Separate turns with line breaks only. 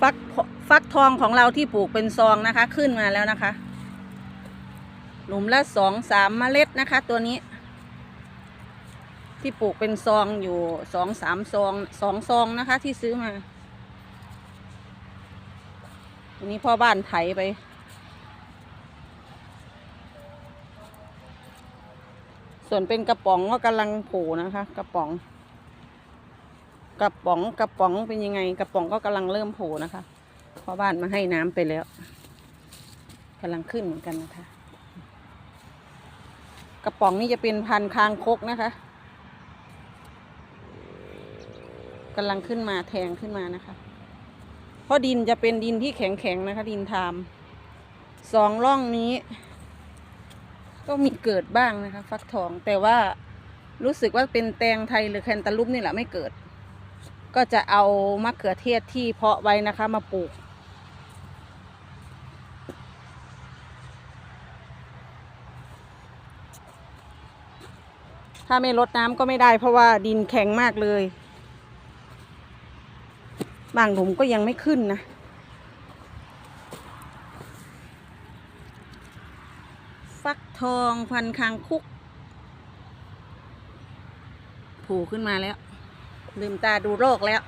ฟักฟักทองของเราที่ปลูกเป็นซองนะคะ ขึ้นมาแล้วนะคะ หลุมละสองสามเมล็ดนะคะ ตัวนี้ ที่ปลูกเป็นซองอยู่สองสามซองสองซองนะคะ ที่ซื้อมาอันนี้พ่อบ้านไถไปส่วนเป็นกระป๋องก็กำลังผล่นะคะ กระป๋อง กระป๋องกระป๋องเป็นยังไง กระป๋องก็กำลังเริ่มโผล่นะคะพ่อบ้านมาให้น้ำไปแล้วกำลังขึ้นเหมือนกันนะคะ กระป๋องนี่จะเป็นพันคางคกนะคะกำลังขึ้นมาแทงขึ้นมานะคะ เพราะดินจะเป็นดินที่แข็งๆนะคะ ดินทามสองร่องนี้ ก็มีเกิดบ้างนะคะ ฟักทองแต่ว่ารู้สึกว่าเป็นแตงไทยหรือแคนตาลูปนี่แหละไม่เกิด ก็จะเอามะเขือเทศที่เพาะไว้นะคะมาปลูก ถ้าไม่ลดน้ำก็ไม่ได้เพราะว่าดินแข็งมากเลย บางหลุมก็ยังไม่ขึ้นนะฟักทองพันคางคุกผล่ขึ้นมาแล้ว ลืมตาดูโรคแล้ว